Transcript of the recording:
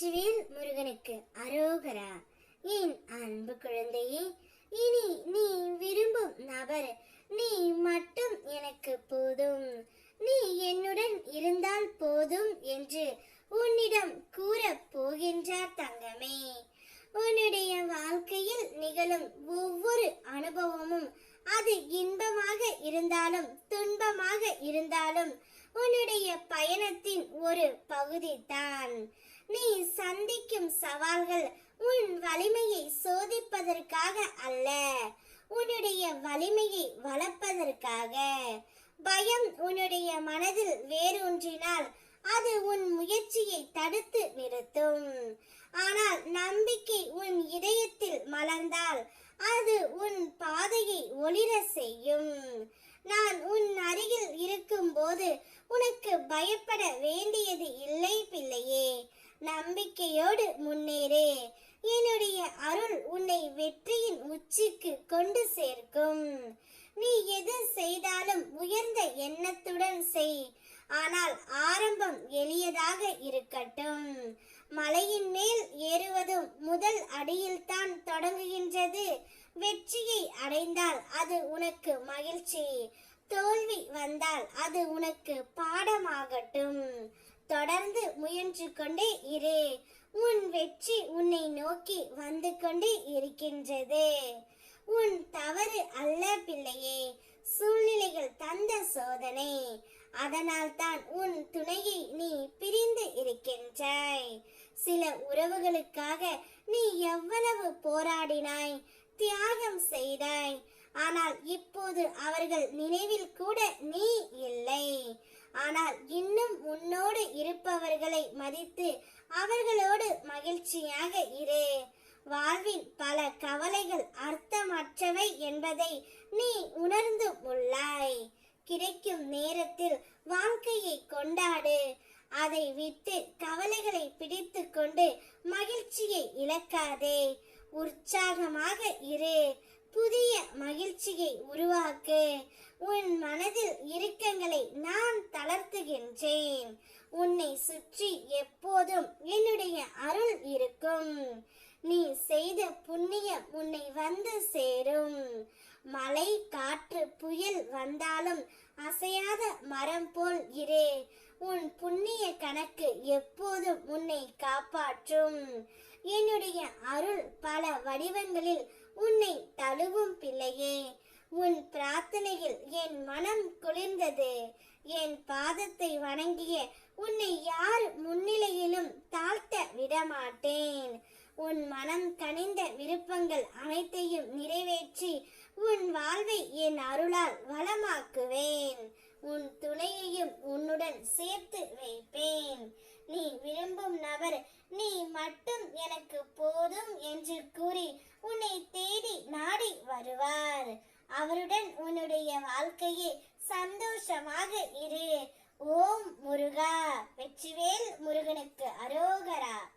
வெற்றிவேல் முருகனுக்கு அரோகரா. என் அன்பு குழந்தையே இனி நீ விரும்பும் நபர் நீ மட்டும் எனக்கு போதும். நீ என்னுடன் இருந்தால் போதும் என்று உன்னிடம் கூறப் போகின்றார் தங்கமே. உன்னுடைய வாழ்க்கையில் நிகழும் ஒவ்வொரு அனுபவமும் அது இன்பமாக இருந்தாலும் துன்பமாக இருந்தாலும் உன்னுடைய பயணத்தின் ஒரு பகுதி தான் நீ சந்திக்கும் சவால்கள் உன் வலிமையை சோதிப்பதற்காக அல்ல உன்னுடைய வலிமையை வளர்ப்பதற்காக. பயம் உன்னுடைய மனதில் வேரூன்றினால் அது உன் முயற்சியை தடுத்து நிறுத்தும். ஆனால் நம்பிக்கை உன் இதயத்தில் மலர்ந்தால் அது உன் பாதையை ஒளிர செய்யும் நான் உன் அருகில் இருக்கும்போது உனக்கு பயப்பட வேண்டியது இல்லை பிள்ளையே. நம்பிக்கையோடு முன்னேறு. என்னுடைய அருள் உன்னை வெற்றியின் உச்சிக்கு கொண்டு சேர்க்கும். நீ எது செய்தாலும் உயர்ந்த எண்ணத்துடன் செய். ஆனால் ஆரம்பம் எளியதாக இருக்கட்டும். மலையின் மேல் ஏறுவதும் முதல் அடியில்தான் தொடங்குகின்றது. வெற்றியை அடைந்தால் அது உனக்கு மகிழ்ச்சி. தோல்வி வந்தால் அது உனக்கு பாடமாகட்டும். தொடர்ந்து முயன்று கொண்டே இரு. உன் வெற்றி உன்னை நோக்கி வந்து கொண்டே இருக்கின்றது. உன் தவறு அல்ல பிள்ளையே சூழ்நிலைகள் தந்த சோதனை. அதனால் தான் உன் துணையை நீ பிரிந்து இருக்கின்றாய். சில உறவுகளுக்காக நீ எவ்வளவு போராடினாய் தியாகம் செய்தாய். ஆனால் இப்போது அவர்கள் நினைவில் கூட நீ இல்லை. ஆனால் இன்னும் உன்னோடு இருப்பவர்களை மதித்து அவர்களோடு மகிழ்ச்சியாக இரு. வாழ்வின் பல கவலைகள் அர்த்தமற்றவை என்பதை நீ உணர்ந்து உள்ளாய். கிடைக்கும் நேரத்தில் வாழ்க்கையை கொண்டாடு. அதை விட்டு கவலைகளை பிடித்து கொண்டு மகிழ்ச்சியை இழக்காதே. உற்சாகமாக இரு. புதிய மகிழ்ச்சியை உருவாக்கு. உன் மனதில் இறுக்கங்களை நான் தளர்த்துகின்றேன். உன்னை சுற்றி எப்போதும் என்னுடைய அருள் இருக்கும். நீ செய்த புண்ணியம் உன்னை வந்து சேரும். மழை காற்று புயல் வந்தாலும் அசையாத மரம் போல் இரு. உன் புண்ணிய கணக்கு எப்போதும் உன்னை காப்பாற்றும். என்னுடைய அருள் பல வடிவங்களில் உன்னை தழுவும் பிள்ளையே உன் பிரார்த்தனையில் என் மனம் குளிர்ந்தது. என் பாதத்தை வணங்கிய உன்னை யார் முன்னிலையிலும் தாழ்த்த விடமாட்டேன். உன் மனம் கனிந்த விருப்பங்கள் அனைத்தையும் நிறைவேற்றி உன் வாழ்வை என் அருளால் வளமாக்குவேன். உன் துணையையும் உன்னுடன் சேர்த்து வைப்பேன். நீ விரும்பும் நபர் நீ மட்டும் எனக்கு போதும் என்று கூறி வாழ்க்கையே சந்தோஷமாக இரு. ஓம் முருகா. வெற்றிவேல் முருகனுக்கு அரோகரா.